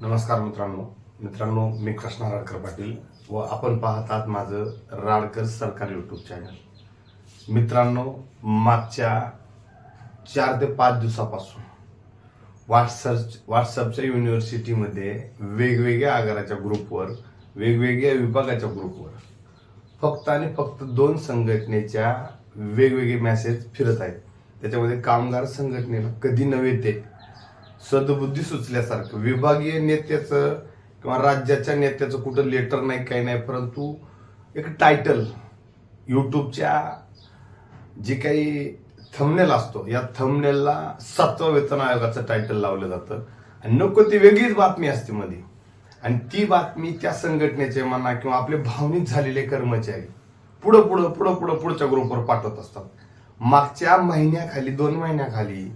नमस्कार मित्रांनो. मित्रांनो मी कृष्णा राडकर पाटील व आपण पाहतात माझं राडकर सरकार यूट्यूब चॅनल मित्रांनो मागच्या चार ते पाच दिवसापासून व्हॉट्सअप व्हॉट्सअपच्या युनिव्हर्सिटीमध्ये वेगवेगळ्या आगाराच्या ग्रुपवर वेगवेगळ्या विभागाच्या ग्रुपवर फक्त आणि फक्त दोन संघटनेच्या वेगवेगळे मेसेज फिरत आहेत. त्याच्यामध्ये कामगार संघटनेला कधी नव्हे ते सदबुद्धी सुचल्यासारखं. विभागीय नेत्याचं किंवा राज्याच्या नेत्याचं कुठं लेटर नाही काही नाही परंतु एक टायटल यूट्यूबच्या जे काही थंबनेल असतो या थंबनेलला सातवा वेतन आयोगाचं टायटल लावलं जातं. आणि नको ती वेगळीच बातमी असते मध्ये आणि ती बातमी त्या संघटनेचे म्हणा किंवा आपले भावनिक झालेले कर्मचारी पुढं पुढं पुढं पुढं पुढच्या ग्रुपवर पाठवत असतात. मागच्या महिन्याखाली दोन महिन्याखाली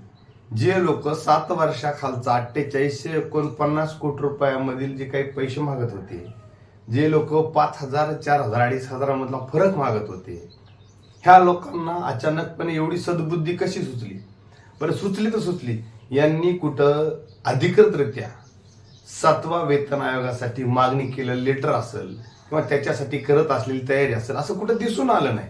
जे लोक सात वर्षाखालचा अठ्ठेचाळीसशे एकोणपन्नास कोटी रुपयामधील जे काही पैसे मागत होते जे लोक पाच हजार चार हजार अडीच हजारामधला फरक मागत होते ह्या लोकांना अचानकपणे एवढी सद्बुद्धी कशी सुचली? बरं सुचली तर सुचली. यांनी कुठं अधिकृतरित्या सातवा वेतन आयोगासाठी मागणी केलं लेटर असेल किंवा त्याच्यासाठी करत असलेली तयारी असेल असं कुठं दिसून आलं नाही.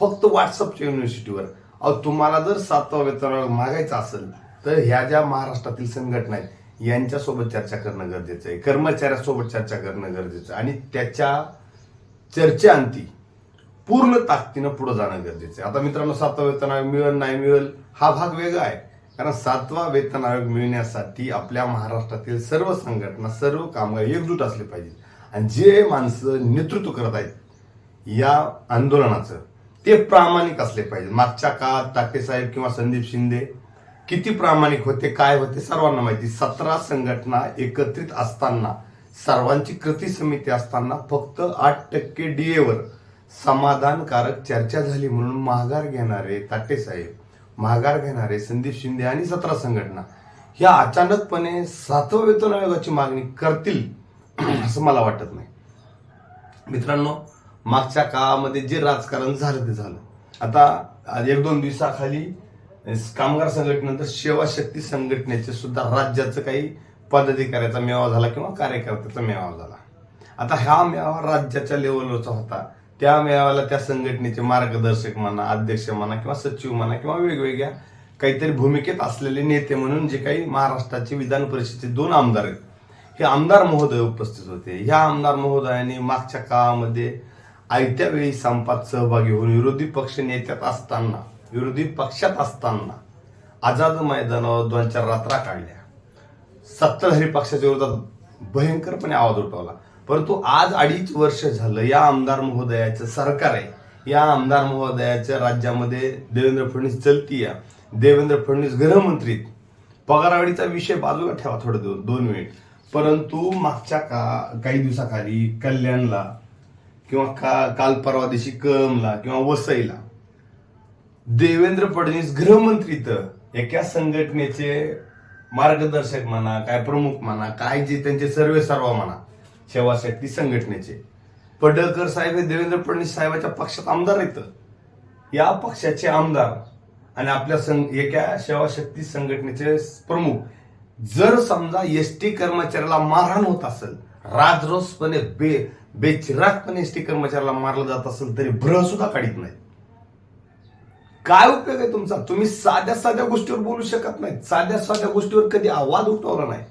फक्त व्हॉट्सअपच्या युनिव्हर्सिटीवर अहो तुम्हाला जर सातवा वेतन आयोग मागायचा असेल तर ह्या ज्या महाराष्ट्रातील संघटना आहेत यांच्यासोबत चर्चा करणं गरजेचं आहे. कर्मचाऱ्यासोबत चर्चा करणं गरजेचं आहे. आणि त्याच्या चर्चेअंती पूर्ण ताकदीनं पुढे जाणं गरजेचं आहे. आता मित्रांनो सातवा वेतन आयोग मिळेल नाही मिळेल हा भाग वेगळा आहे. कारण सातवा वेतन आयोग मिळण्यासाठी आपल्या महाराष्ट्रातील सर्व संघटना सर्व कामगार एकजूट असले पाहिजे आणि जे माणसं नेतृत्व करत आहेत या आंदोलनाचं ते प्रामाणिक असले पाहिजे मागच्या काळात टाके साहेब किंवा संदीप शिंदे किती प्रामाणिक होते काय होते सर्वांना माहिती. सतरा संघटना एकत्रित असताना सर्वांची कृती समिती असताना फक्त आठ टक्के डीएवर समाधानकारक चर्चा झाली म्हणून माघार घेणारे ताटे साहेब माघार घेणारे संदीप शिंदे आणि सतरा संघटना ह्या अचानकपणे सातव्या वेतन आयोगाची मागणी करतील असं मला वाटत नाही. मित्रांनो मागच्या काळामध्ये जे राजकारण झालं ते झालं. आता एक दोन दिवसाखाली कामगार संघटनेनंतर सेवा शक्ती संघटनेचे सुद्धा राज्याचं काही पदाधिकाऱ्याचा मेळावा झाला किंवा कार्यकर्त्याचा मेळावा झाला. आता हा मेळावा राज्याच्या लेवलवरचा होता. त्या मेळाव्याला त्या संघटनेचे मार्गदर्शक म्हणा अध्यक्ष म्हणा किंवा सचिव म्हणा किंवा वेगवेगळ्या काहीतरी भूमिकेत असलेले नेते म्हणून जे काही महाराष्ट्राचे विधान परिषदेचे दोन आमदार आहेत हे आमदार महोदय उपस्थित होते. ह्या आमदार महोदयांनी मागच्या काळामध्ये आयत्या वेळी संपात सहभागी होऊन विरोधी पक्ष नेत्यात असताना विरोधी पक्षात असताना आझाद मैदानावर दोन चार रात्रा काढल्या. सत्ताधारी पक्षाच्या विरोधात भयंकरपणे आवाज उठवला. परंतु आज अडीच वर्ष झालं या आमदार महोदयाचं सरकार आहे. या आमदार महोदयाच्या राज्यामध्ये देवेंद्र फडणवीस चलती या देवेंद्र फडणवीस गृहमंत्री पगारवाढीचा विषय बाजूला ठेवा थोडं दिवस दोन मिनिट. परंतु मागच्या का काही दिवसाखाली कल्याणला किंवा का काल परवा दिवशी कळमला किंवा वसईला. देवेंद्र फडणवीस गृहमंत्री तर एका संघटनेचे मार्गदर्शक म्हणा काय प्रमुख म्हणा काय जे त्यांचे सर्वे सर्व म्हणा सेवा शक्ती संघटनेचे. पडळकर साहेब हे देवेंद्र फडणवीस साहेबाच्या पक्षात आमदार आहेत. या पक्षाचे आमदार आणि आपल्या संघ एका सेवा शक्ती संघटनेचे प्रमुख. जर समजा एस टी कर्मचाऱ्याला मारहाण होत असेल राजरोसपणे बे बेचिरागपणे एस टी कर्मचाऱ्याला मारलं जात असेल तरी भ्रह सुद्धा काढीत नाही काय उपयोग आहे तुमचा? तुम्ही साध्या साध्या गोष्टीवर बोलू शकत नाही साध्या साध्या गोष्टीवर कधी आवाज उठवला नाही.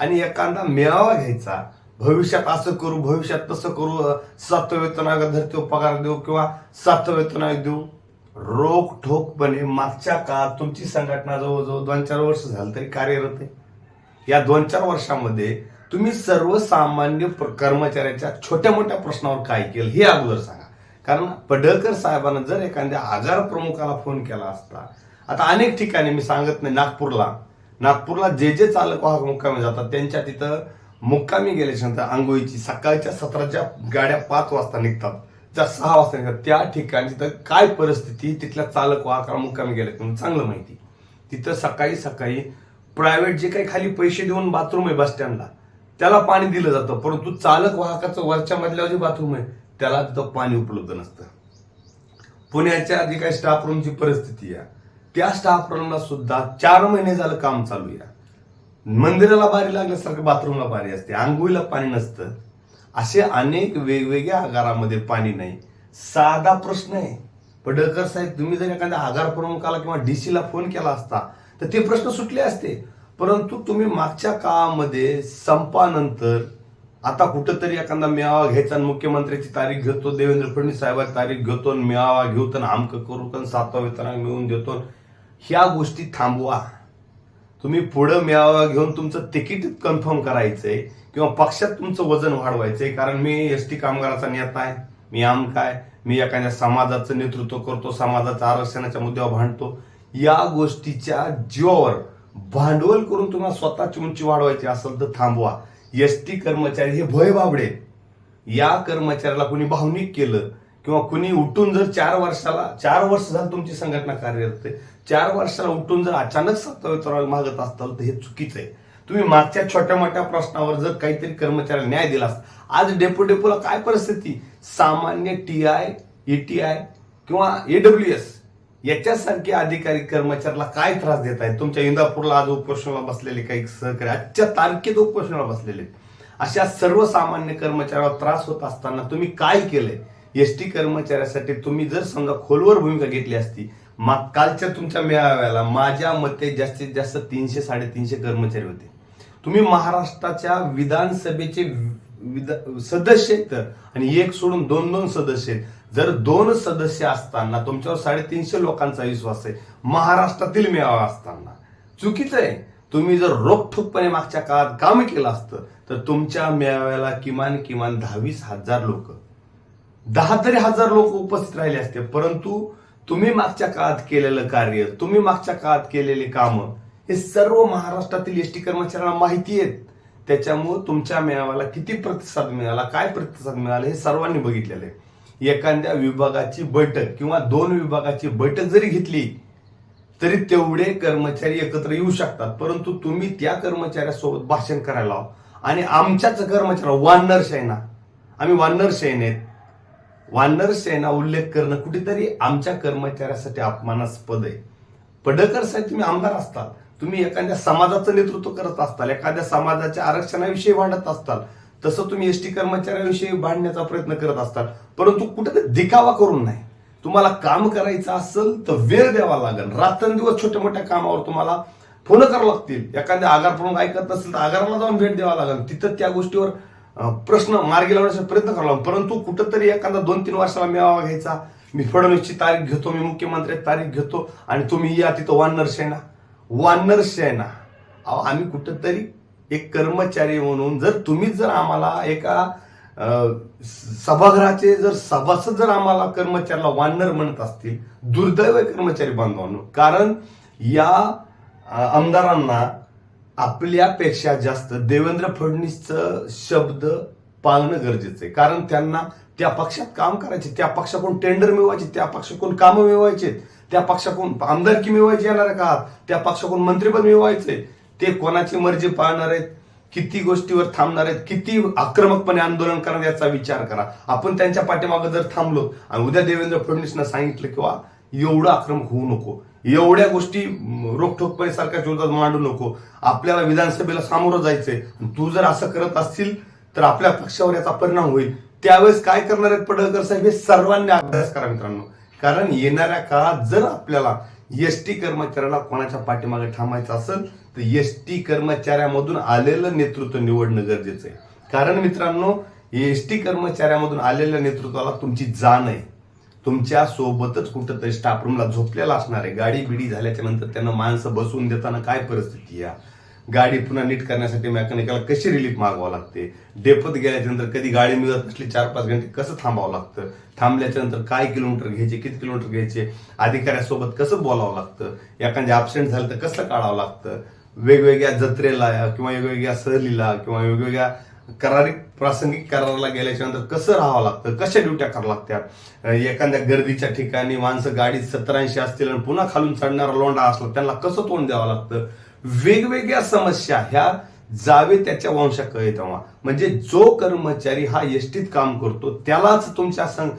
आणि एखादा मेळावा घ्यायचा. भविष्यात असं करू भविष्यात तसं करू सातव्या वेतन आयोग धरतो पगार देऊ किंवा सातव्या वेतन आयोग देऊ. रोख ठोकपणे मागच्या काळात तुमची संघटना जवळजवळ दोन चार वर्ष झालं तरी कार्यरत आहे. या दोन चार वर्षामध्ये तुम्ही सर्वसामान्य प्र- कर्मचाऱ्याच्या छोट्या मोठ्या प्रश्नावर काय केलं हे अगोदर सांगा. कारण पडळकर साहेबांना जर एखाद्या आगार प्रमुखाला फोन केला असता आता अनेक ठिकाणी मी सांगत नाही नागपूरला. नागपूरला जे जे चालक वाहक मुक्कामी जातात त्यांच्या तिथं मुक्कामी गेल्याच्यानंतर आंघोळीची सकाळच्या सतराच्या गाड्या पाच वाजता निघतात. ज्या सहा वाजता निघतात त्या ठिकाणी तिथं काय परिस्थिती तिथल्या चालक वाहकाला मुक्कामी गेल्या तुम्ही चांगलं माहिती. तिथं सकाळी सकाळी प्रायव्हेट जे काही खाली पैसे देऊन बाथरूम आहे बस स्टँडला त्याला पाणी दिलं जातं परंतु चालक वाहकाचं वरच्या मधल्यावर जे बाथरूम आहे त्याला तिथं पाणी उपलब्ध नसतं. पुण्याच्या जी काही स्टाफ रूमची परिस्थिती आहे त्या स्टाफ रूमला सुद्धा चार महिने झालं काम चालू या मंदिराला बारी लागल्यासारखं बाथरूमला बारी असते आंघोळीला पाणी नसतं. असे अनेक वेगवेगळ्या आगारामध्ये पाणी नाही. साधा प्रश्न आहे. पडळकर साहेब तुम्ही जर एखाद्या आगार प्रमुखाला किंवा डीसीला फोन केला असता तर ते प्रश्न सुटले असते. परंतु तुम्ही मागच्या काळामध्ये संपानंतर आता कुठंतरी एखादा मेळावा घ्यायचा आणि मुख्यमंत्र्याची तारीख घेतो देवेंद्र फडणवीस साहेबांची तारीख घेतो आणि मेळावा घेऊ तर आमक करू पण सातवा वेतनांक मिळवून देतो. ह्या गोष्टी थांबवा. तुम्ही पुढं मेळावा घेऊन तुमचं तिकीट कन्फर्म करायचंय किंवा पक्षात तुमचं वजन वाढवायचंय कारण मी एस टी कामगाराचा नेता आहे मी आम काय मी एखाद्या समाजाचं नेतृत्व करतो समाजाचं आरक्षणाच्या मुद्द्यावर भांडतो. या गोष्टीच्या जीवावर भांडवल करून तुम्हाला स्वतःची उंची वाढवायची असेल तर थांबवा. एस टी कर्मचारी हे भय बाबडे. या कर्मचाऱ्याला कुणी भावनिक केलं किंवा कुणी उठून जर चार वर्षाला चार वर्ष झालं तुमची संघटना कार्यरत आहे. चार वर्षाला उठून जर अचानक सत्तावेतराला मागत असताल तर हे चुकीचं आहे. तुम्ही मागच्या छोट्या मोठ्या प्रश्नावर जर काहीतरी कर्मचाऱ्याला न्याय दिला असता आज डेपो डेपोला काय परिस्थिती? सामान्य T I A T I किंवा एडब्ल्यू एस. याच्यासारखे अधिकारी कर्मचाऱ्याला काय त्रास देत आहेत? तुमच्या इंदापूरला आज उपोषणाला बसलेले काही सहकारी आजच्या तारखेत उपोषणाला बसलेले अशा सर्वसामान्य कर्मचाऱ्याला त्रास होत असताना तुम्ही काय केलंय? एस टी कर्मचाऱ्यासाठी तुम्ही जर समजा खोलवर भूमिका घेतली असती मा कालच्या तुमच्या मेळाव्याला माझ्या मते जास्तीत जास्त तीनशे साडेतीनशे कर्मचारी होते. तुम्ही महाराष्ट्राच्या विधानसभेचे विद सदस्य आहेत. तर आणि एक सोडून दोन दोन सदस्य आहेत. जर दोन सदस्य असताना तुमच्यावर साडेतीनशे लोकांचा विश्वास आहे महाराष्ट्रातील मेळावा असताना. चुकीचं आहे. तुम्ही जर रोखठोकपणे मागच्या काळात काम केलं असतं तर तुमच्या मेळाव्याला किमान किमान दहावीस हजार लोक दहा तरी हजार लोक उपस्थित राहिले असते. परंतु तुम्ही मागच्या काळात केलेलं कार्य तुम्ही मागच्या काळात केलेली कामं हे सर्व महाराष्ट्रातील एस टी कर्मचाऱ्यांना माहिती आहेत. त्याच्यामुळं तुमच्या मेळाव्याला किती प्रतिसाद मिळाला काय प्रतिसाद मिळाला हे सर्वांनी बघितलेलं आहे. एखाद्या विभागाची बैठक किंवा दोन विभागाची बैठक जरी घेतली तरी तेवढे कर्मचारी एकत्र येऊ शकतात. परंतु तुम्ही त्या कर्मचाऱ्यासोबत भाषण करायला लावा. आणि आमच्याच कर्मचारी वानर सेना. आम्ही वानर सेन आहेत. वानर सेना उल्लेख करणं कुठेतरी आमच्या कर्मचाऱ्यासाठी अपमानास्पद आहे. पडकर साहेब तुम्ही आमदार असतात. तुम्ही एखाद्या समाजाचं नेतृत्व करत असताल एखाद्या समाजाच्या आरक्षणाविषयी भांडत असताल तसं तुम्ही एस टी कर्मचाऱ्यांविषयी भांडण्याचा प्रयत्न करत असताल परंतु कुठेतरी दिखावा करून नाही. तुम्हाला काम करायचं असेल तर वेळ द्यावा लागेल. रात्रंदिवस छोट्या मोठ्या कामावर तुम्हाला फोन करावं लागतील. एखाद्या आगार प्रमुख ऐकत नसेल तर आगाराला जाऊन भेट द्यावा लागेल. तिथं त्या गोष्टीवर प्रश्न मार्गी लावण्याचा प्रयत्न करावा लागेल. परंतु कुठंतरी एखादा दोन तीन वर्षाला मेळावा घ्यायचा. मी फडणवीसची तारीख घेतो मी मुख्यमंत्र्याची तारीख घेतो आणि तुम्ही या तिथं वानर सेना वानर सेना. अहो, आम्ही कुठंतरी एक कर्मचारी म्हणून जर तुम्हीच जर आम्हाला एका सभागृहाचे जर सभासद जर आम्हाला कर्मचाऱ्याला वानर म्हणत असतील दुर्दैव कर्मचारी बांधवांनो कारण या आमदारांना आपल्यापेक्षा जास्त देवेंद्र फडणवीसचं शब्द पाळणं गरजेचं आहे. कारण त्यांना त्या पक्षात काम करायचे त्या पक्षाकडून टेंडर मिळवायचे त्या पक्षाकडून कामं मिळवायचे. त्या पक्षाकडून आमदारकी मिळवायची येणार का? त्या पक्षाकडून मंत्रीपद मिळवायचे. ते कोणाची मर्जी पाळणार आहेत? किती गोष्टीवर थांबणार आहेत? किती आक्रमकपणे आंदोलन करणार याचा विचार करा. आपण त्यांच्या पाठीमागे जर थांबलो आणि उद्या देवेंद्र फडणवीसनं सांगितलं किंवा एवढं आक्रमक होऊ नको. एवढ्या गोष्टी रोखठोकपणे सरकारच्या विरोधात मांडू नको. आपल्याला विधानसभेला सामोरं जायचंय. तू जर असं करत असतील तर आपल्या पक्षावर याचा परिणाम होईल. त्यावेळेस काय करणार आहेत पडळकर साहेब? हे सर्वांनी अभ्यास करा मित्रांनो. कारण येणाऱ्या काळात जर आपल्याला एस टी कर्मचाऱ्याला कोणाच्या पाठीमागे थांबायचं असेल तर एस टी कर्मचाऱ्यामधून आलेलं नेतृत्व निवडणं गरजेचं आहे. कारण मित्रांनो एस टी कर्मचाऱ्यामधून आलेल्या नेतृत्वाला तुमची जाण आहे. तुमच्या सोबतच कुठंतरी स्टाफ रूमला झोपलेला असणार आहे. गाडी बिडी झाल्याच्यानंतर त्यांना माणसं बसवून देताना काय परिस्थिती या गाडी पुन्हा नीट करण्यासाठी मेकॅनिकला कशी रिलीफ मागवावं लागते? डेपत गेल्याच्यानंतर कधी गाडी मिळत असली चार पाच घंटे कसं थांबावं लागतं? थांबल्याच्या नंतर काय किलोमीटर घ्यायचे किती किलोमीटर घ्यायचे? अधिकाऱ्यासोबत कसं बोलावं लागतं? एखादे ॲबसेंट झालं तर कसं काढावं लागतं? वेगवेगळ्या जत्रेला किंवा वेगवेगळ्या सहलीला किंवा वेगवेगळ्या करारी प्रासंगिक कराराला गेल्याच्यानंतर कसं राहावं लागतं? कशा ड्युट्या करावं लागतात एखाद्या गर्दीच्या ठिकाणी माणसं गाडीत सत्तर ऐंशी असतील आणि पुन्हा खालून चढणारा लोंढा असला त्यांना कसं तोंड द्यावं लागतं? वेगवेगळ्या समस्या ह्या जावे त्याच्या वंशा कळे तेव्हा. म्हणजे जो कर्मचारी हा एसटीत काम करतो त्यालाच तुमच्या संघ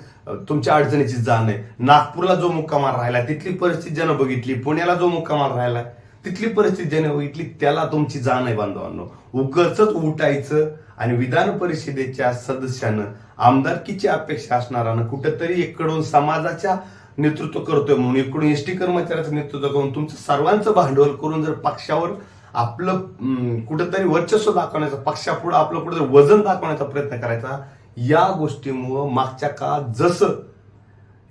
तुमच्या अडचणीची जाण आहे. नागपूरला जो मुक्कामार राहिला तिथली परिस्थिती ज्यानं बघितली पुण्याला जो मुक्कामार राहिला तिथली परिस्थिती ज्याने बघितली त्याला तुमची जाण आहे बांधवांनो. उगच उठायचं आणि विधान परिषदेच्या सदस्यानं आमदारकीची अपेक्षा असणारानं कुठंतरी एकडून समाजाच्या नेतृत्व करतोय म्हणून इकडून एसटी कर्मचाऱ्याचं नेतृत्व करून तुमचं सर्वांचं भांडवल करून जर पक्षावर आपलं कुठंतरी कुठेतरी वर्चस्व दाखवण्याचा पक्षापुढे आपलं कुठेतरी वजन दाखवण्याचा प्रयत्न करायचा या गोष्टीमुळं मागच्या काळात जसं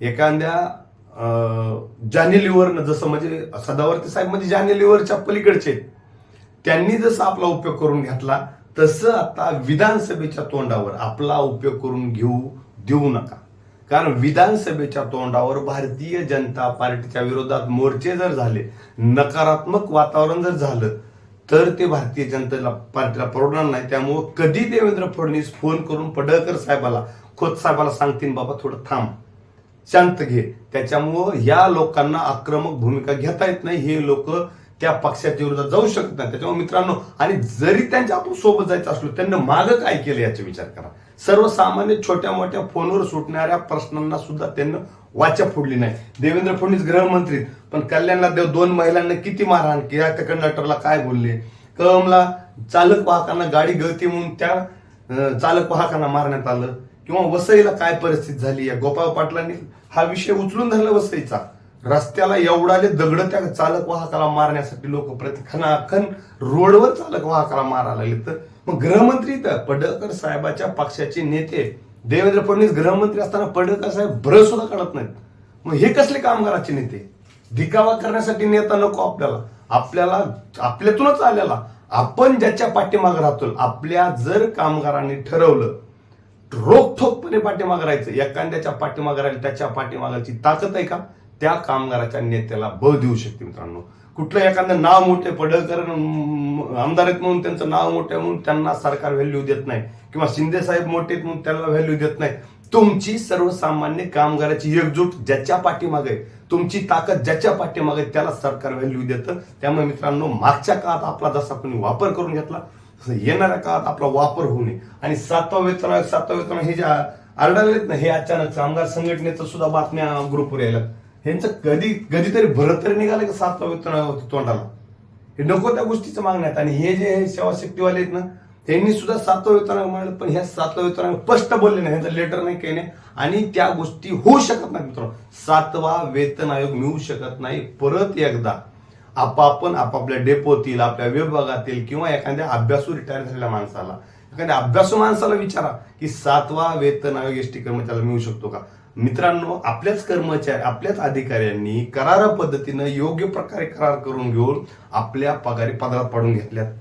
एखाद्या अं, जानी लिव्हरनं जसं म्हणजे सदावर्ती साहेब म्हणजे जानी लिव्हरच्या पलीकडचे त्यांनी जसं आपला उपयोग करून घेतला तसं आता विधानसभेच्या तोंडावर आपला उपयोग करून घेऊ देऊ नका. कारण विधानसभेच्या तोंडावर भारतीय जनता पार्टीच्या विरोधात मोर्चे जर झाले नकारात्मक वातावरण जर झालं तर ते भारतीय जनतेला पार्टीला परवडणार नाही. त्यामुळं कधी देवेंद्र फडणवीस फोन करून पडळकर साहेबाला खोत साहेबाला सांगतील बाबा थोडं थांब शांत घे. त्याच्यामुळं या लोकांना आक्रमक भूमिका घेता येत नाही. हे लोक त्या पक्षाच्या विरोधात जाऊ शकत नाही. त्याच्यामुळे मित्रांनो आणि जरी त्यांच्या आपण सोबत जायचं असलो त्यांना मागं काय केलं याचा विचार करा. सर्वसामान्य छोट्या मोठ्या फोनवर सुटणाऱ्या प्रश्नांना सुद्धा त्यांना वाचा फोडली नाही. देवेंद्र फडणवीस गृहमंत्री पण कल्याणला देव दोन महिलांना किती मारहाण की त्या कंडक्टरला काय बोलले? कळमला चालक वाहकांना गाडी गळती म्हणून त्या चालक वाहकांना मारण्यात आलं. किंवा वसईला काय परिस्थिती झाली? या गोपाळ पाटलांनी हा विषय उचलून धरला वसईचा. रस्त्याला एवढाले दगड त्या चालक वाहकाला मारण्यासाठी लोक प्रतिखनाखन रोडवर चालक वाहकाला मारायला लागले तर मग गृहमंत्री तर पडळकर साहेबाच्या पक्षाचे नेते देवेंद्र फडणवीस गृहमंत्री असताना पडळकर साहेब भर सुद्धा काढत नाहीत. मग हे कसले कामगाराचे नेते? दिखावा करण्यासाठी नेता नको आपल्याला. आपल्याला आपल्यातूनच आलेला. आपण ज्याच्या पाठीमागे राहतो आपल्या जर कामगारांनी ठरवलं रोखठोकपणे पाठीमागे राहायचं. एखाद्याच्या पाठीमागे राहिले त्याच्या पाठीमागायची ताकद आहे का? त्या कामगाराच्या नेत्याला बळ देऊ शकते मित्रांनो. कुठलं एखादं नाव मोठे पडळकर आमदार आहेत म्हणून त्यांचं नाव मोठे म्हणून त्यांना सरकार व्हॅल्यू देत नाही. किंवा शिंदे साहेब मोठे आहेत म्हणून त्यांना व्हॅल्यू देत नाही. तुमची सर्वसामान्य कामगाराची एकजूट ज्याच्या पाठीमागे तुमची ताकद ज्याच्या पाठीमागे त्याला सरकार व्हॅल्यू देतं. त्यामुळे मित्रांनो मागच्या काळात आपला जसा कोणी वापर करून घेतला येणाऱ्या काळात आपला वापर होऊ नये. आणि सातवा वेतन सातवा वेतन हे ज्या आरडालेत ना हे अचानक कामगार संघटनेचं सुद्धा बातम्या ग्रुपवर यायला. ह्यांचं कधी कधीतरी भरत तरी निघालं का सातवा वेतन तोंडाला. हे नको त्या गोष्टीचं मागण्यात. आणि हे जे हे सेवा शक्तीवाले आहेत ना त्यांनी सुद्धा सातवा वेतन मांडलं पण ह्या सातवा वेतनांक स्पष्ट बोलले नाही. ह्यांचं लेटर नाही काही नाही. आणि त्या गोष्टी होऊ शकत नाही मित्रांनो. सातवा वेतन आयोग मिळू शकत नाही. परत एकदा आपापण आपापल्या डेपोतील आपल्या विभागातील किंवा एखाद्या अभ्यासू रिटायर झालेल्या माणसाला एखाद्या अभ्यासू माणसाला विचारा की सातवा वेतन आयोग एसटी कर्मचाऱ्याला मिळू शकतो का? मित्रांनो आपल्याच कर्मचारी आपल्याच अधिकाऱ्यांनी करार पद्धतीनं योग्य प्रकारे करार करून घेऊन आपल्या पगारी पदरात पाडून घेतल्यात.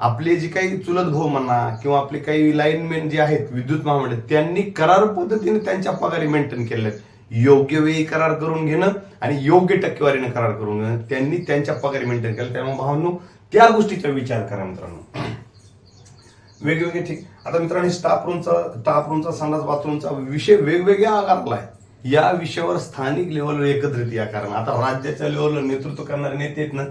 आपले जे काही चुलत भाऊ म्हणा किंवा आपले काही लाईनमॅन जे आहेत विद्युत महामंडळ त्यांनी करार पद्धतीने त्यांच्या पगारी मेंटेन केल्यात. योग्य वेळी करार करून घेणं आणि योग्य टक्केवारीने करार करून घेणं त्यांनी त्यांच्या पगारी मेंटेन केलं त्यामुळे भावांनो त्या गोष्टीचा विचार करा मित्रांनो. वेगवेगळे ठीक आता मित्रांनो स्टाफ रूमचा स्टाफ रूमचा संडास बाथरूमचा विषय वेगवेगळ्या आकाराला आहे. या विषयावर स्थानिक लेवलवर एकत्रित या कारण. आता राज्याच्या लेवलवर नेतृत्व करणारे नेते आहेत ना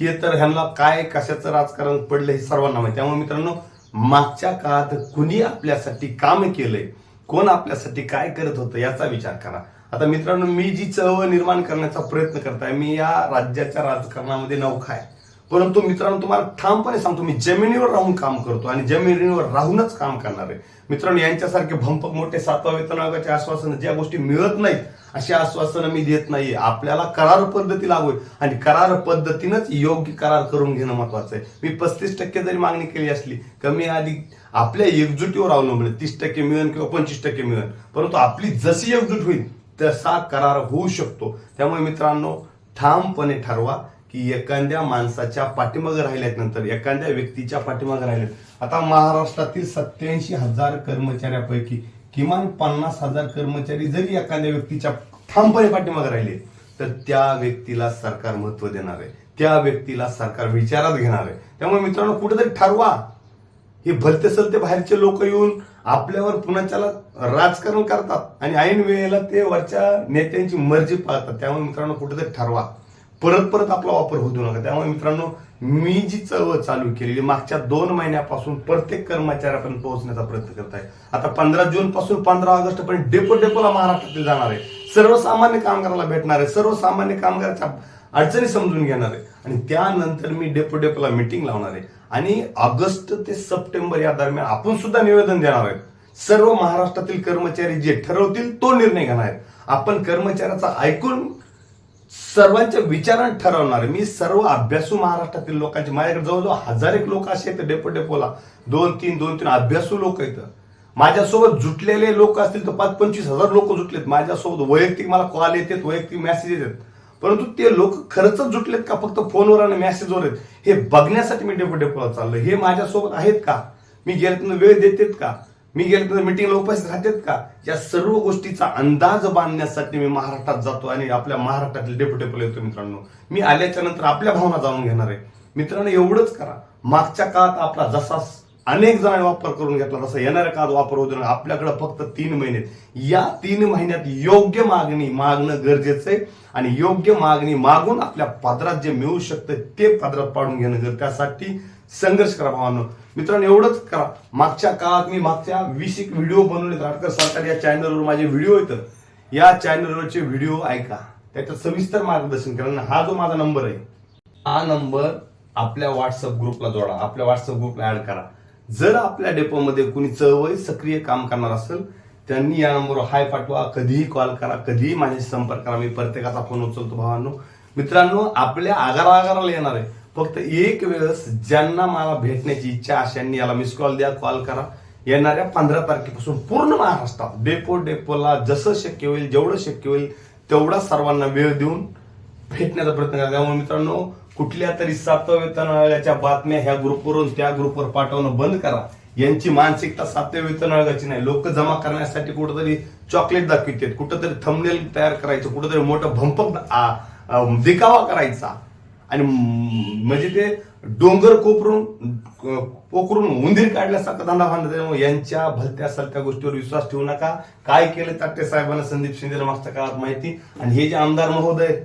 हे तर ह्यांना काय कशाचं राजकारण पडलं हे सर्वांना माहिती त्यामुळे मित्रांनो मागच्या काळात कुणी आपल्यासाठी काम केलंय? कोण आपल्यासाठी काय करत होतं? याचा विचार करा. आता मित्रांनो मी जी चळवळ निर्माण करण्याचा प्रयत्न करताय मी या राज्याच्या राजकारणामध्ये नौखा आहे. परंतु मित्रांनो तुम्हाला ठामपणे सांगतो मी जमिनीवर राहून काम करतो आणि जमिनीवर राहूनच काम करणार आहे. मित्रांनो यांच्यासारखे भंपक मोठे सातवा वेतन आयोगाचे ज्या गोष्टी मिळत नाहीत अशी आश्वासनं मी देत नाहीये. आपल्याला करार पद्धती लागू आहे आणि करार पद्धतीनंच योग्य करार करून घेणं महत्वाचं आहे. मी पस्तीस टक्के जरी मागणी केली असली कमी अधिक आपल्या एकजुटीवर अवलंबून तीस टक्के मिळेल किंवा पंचवीस टक्के मिळेल. परंतु आपली जशी एकजूट होईल तसा करार होऊ शकतो. त्यामुळे मित्रांनो ठामपणे ठरवा. की एखाद्या माणसाच्या पाठीमागे राहिल्यात नंतर एखाद्या व्यक्तीच्या पाठीमागे राहिल्यात. आता महाराष्ट्रातील सत्याऐंशी हजार कर्मचाऱ्यापैकी किमान पन्नास हजार कर्मचारी जरी एखाद्या व्यक्तीच्या ठामपणे पाठीमागे राहिले तर त्या व्यक्तीला सरकार महत्त्व देणार आहे. त्या व्यक्तीला सरकार विचारात घेणार आहे. त्यामुळे मित्रांनो कुठेतरी ठरवा. हे भलते सलते बाहेरचे लोक येऊन आपल्यावर पुण्याच्याला राजकारण करतात आणि ऐन वेळेला ते वरच्या नेत्यांची मर्जी पाळतात. त्यामुळे मित्रांनो कुठेतरी ठरवा. परत परत आपला वापर होऊ देऊ नका. त्यामुळे मित्रांनो मी जी चळवळ चालू केलेली मागच्या दोन महिन्यापासून प्रत्येक कर्मचाऱ्यापर्यंत पोहोचण्याचा प्रयत्न करत आहे. आता पंधरा जून पासून पंधरा ऑगस्ट पर्यंत डेपो डेपोला महाराष्ट्रातील जाणार आहे. सर्वसामान्य कामगाराला भेटणार आहे. सर्वसामान्य कामगाराच्या अडचणी समजून घेणार आहे. आणि त्यानंतर मी डेपो डेपोला मिटिंग लावणार आहे. आणि ऑगस्ट ते सप्टेंबर या दरम्यान आपण सुद्धा निवेदन देणार आहेत. सर्व महाराष्ट्रातील कर्मचारी जे ठरवतील तो निर्णय घेणार आहेत. आपण कर्मचाऱ्याचा ऐकून सर्वांच्या विचारानं ठरवणार. मी सर्व अभ्यासू महाराष्ट्रातील लोकांचे माझ्याकडे जवळजवळ हजार एक लोक असे आहेत डेपो डेपोला. दोन तीन दोन तीन अभ्यासू लोक आहेत. माझ्यासोबत जुटलेले लोक असतील तर पाच पंचवीस हजार लोक जुटलेत. माझ्यासोबत वैयक्तिक मला कॉल येतात वैयक्तिक मेसेज येतात. परंतु ते लोक खरंच जुटलेत का? फक्त फोनवर आणि मेसेजवर आहेत. हे बघण्यासाठी मी डेपो डेपोला चाललो हे माझ्यासोबत आहेत का? मी गेल्यातून वेळ देतेत का? मी गेल्यानंतर मिटिंगला उपस्थित राहतात का? या सर्व गोष्टीचा अंदाज बांधण्यासाठी मी महाराष्ट्रात जातो आणि आपल्या महाराष्ट्रातील डेप्युटेबल येतो मित्रांनो. मी आल्याच्यानंतर आपल्या भावना जाणून घेणार आहे. मित्रांनो एवढंच करा. मागच्या काळात आपला जसा अनेक जणांनी वापर करून घेतला तसा येणाऱ्या काळात वापर होतो आपल्याकडे फक्त तीन महिने या तीन महिन्यात योग्य मागणी मागणं गरजेचं आहे आणि योग्य मागणी मागून आपल्या पदरात जे मिळू शकतं ते पदरात पाडून घेणं गरजेचं त्यासाठी संघर्ष करा भावांनो. मित्रांनो एवढंच करा. मागच्या काळात मी मागच्या वीस एक व्हिडिओ बनवले राटकर सरकार या चॅनलवर माझे व्हिडिओ येतात या चॅनलवरचे व्हिडिओ ऐका. त्याच्यात सविस्तर मार्गदर्शन करा आणि हा जो माझा नंबर आहे हा नंबर आपल्या व्हॉट्सअप ग्रुपला जोडा. आपल्या व्हॉट्सअप ग्रुपला ऍड करा. जर आपल्या डेपोमध्ये कुणी चळवळी सक्रिय काम करणार असेल त्यांनी या नंबरवर हाय पाठवा कधीही कॉल करा कधीही माझ्याशी संपर्क करा. मी प्रत्येकाचा फोन उचलतो भावांनो. मित्रांनो आपल्या आगारा आगाराला येणार आहे. फक्त एक वेळेस ज्यांना मला भेटण्याची इच्छा अशांनी याला मिस कॉल द्या कॉल करा. येणाऱ्या पंधरा तारखेपासून पूर्ण महाराष्ट्रात डेपो डेपोला जसं शक्य होईल जेवढं शक्य होईल तेवढा सर्वांना वेळ देऊन भेटण्याचा प्रयत्न करा. त्यामुळे मित्रांनो कुठल्या तरी सातव्या वेतन आयोगाच्या बातम्या ह्या ग्रुपवरून त्या ग्रुपवर पाठवणं बंद करा. यांची मानसिकता सातव्या वेतन आयोगाची नाही. लोक जमा करण्यासाठी कुठंतरी चॉकलेट दाखवितात. कुठंतरी थंबनेल तयार करायचं. कुठंतरी मोठं भंपक आ- दिखावा करायचा. आणि म्हणजे ते डोंगर कोपरून पोखरून उंदीर काढल्यासारखा धंदा बांधला त्यामुळे यांच्या भलत्या सलत्या गोष्टीवर विश्वास ठेवू नका. काय केलं ताटे साहेबांना संदीप शिंदे मागच्या काळात माहिती? आणि हे जे आमदार महोदय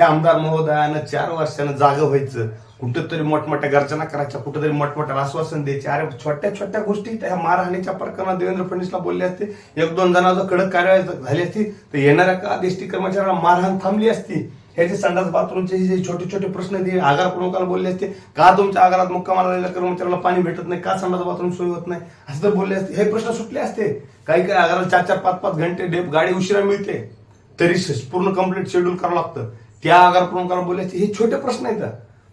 हे आमदार महोदयानं चार वर्षानं जागं व्हायचं. कुठंतरी मोठमोठ्या गर्जना करायच्या कुठंतरी मोठमोठ्या आश्वासन द्यायचे. अरे छोट्या छोट्या गोष्टी त्या मारहाणीच्या प्रकरणात देवेंद्र फडणवीसला बोलले असते. एक दोन जणांचं कडक कारवाई झाली असती. तर येणाऱ्या का देष्टी कर्मचाऱ्यांना मारहाण थांबली असती? ह्याचे संडास बाथरूमचे जे छोटे छोटे प्रश्न ते आगार प्रमुखाला बोलले असते? का तुमच्या आगारात मुक्कामाला आलेल्या कर्मचाऱ्याला पाणी भेटत नाही? का संडास बाथरूम सोय होत नाही? असं तर बोलले असते. हे प्रश्न सुटले असते. काही काही आगाराला चार चार पाच पाच घंटे डेप गाडी उशिरा मिळते. तरी पूर्ण कंप्लीट शेड्यूल करावं लागतं. त्या आगार प्रमुखाला बोलले हे छोटे प्रश्न आहेत.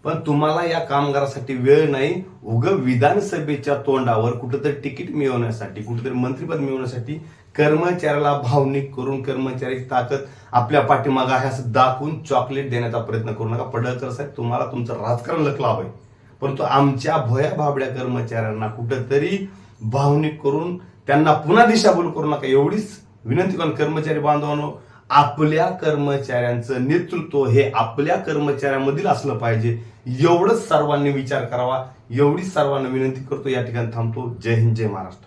पण तुम्हाला या कामगारासाठी वेळ नाही. उग विधानसभेच्या तोंडावर कुठेतरी तिकीट मिळवण्यासाठी कुठेतरी मंत्रीपद मिळवण्यासाठी कर्मचाऱ्याला भावनिक करून कर्मचाऱ्याची ताकद आपल्या पाठीमागं आहे असं दाखवून चॉकलेट देण्याचा प्रयत्न करू नका. पडळकर साहेब तुम्हाला तुमचं राजकारण लकलाव आहे परंतु आमच्या भोया भाबड्या कर्मचाऱ्यांना कुठंतरी भावनिक करून त्यांना पुन्हा दिशाभूल करू नका. एवढीच विनंती करून कर्मचारी बांधवांनो आपल्या कर्मचाऱ्यांचं नेतृत्व हे आपल्या कर्मचाऱ्यांमधील असलं पाहिजे. एवढंच सर्वांनी विचार करावा. एवढीच सर्वांना विनंती करतो. या ठिकाणी थांबतो. जय हिंद जय महाराष्ट्र.